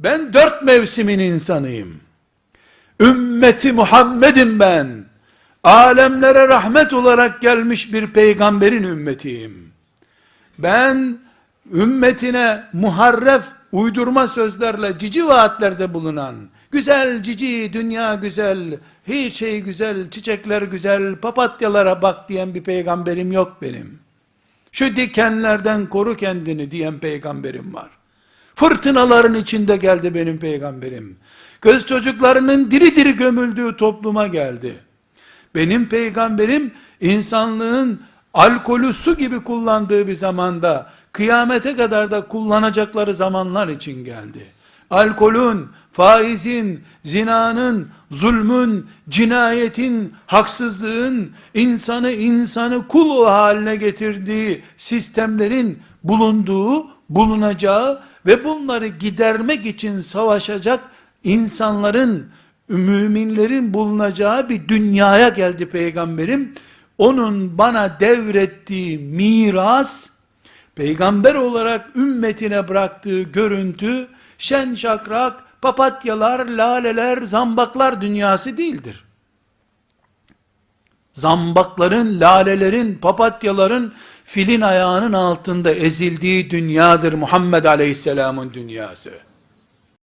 Ben dört mevsimin insanıyım. Ümmeti Muhammed'im ben. Alemlere rahmet olarak gelmiş bir peygamberin ümmetiyim. Ben ümmetine muharref uydurma sözlerle cici vaatlerde bulunan, güzel cici, dünya güzel, hiç şey güzel, çiçekler güzel, papatyalara bak diyen bir peygamberim yok benim. Şu dikenlerden koru kendini diyen peygamberim var. Fırtınaların içinde geldi benim peygamberim. Kız çocuklarının diri diri gömüldüğü topluma geldi. Benim peygamberim insanlığın alkolü su gibi kullandığı bir zamanda kıyamete kadar da kullanacakları zamanlar için geldi. Alkolün, faizin, zinanın, zulmün, cinayetin, haksızlığın insanı insanı kul haline getirdiği sistemlerin bulunduğu, bulunacağı ve bunları gidermek için savaşacak insanların, müminlerin bulunacağı bir dünyaya geldi peygamberim. Onun bana devrettiği miras, peygamber olarak ümmetine bıraktığı görüntü, şen şakrak, papatyalar, laleler, zambaklar dünyası değildir. Zambakların, lalelerin, papatyaların filin ayağının altında ezildiği dünyadır Muhammed Aleyhisselam'ın dünyası.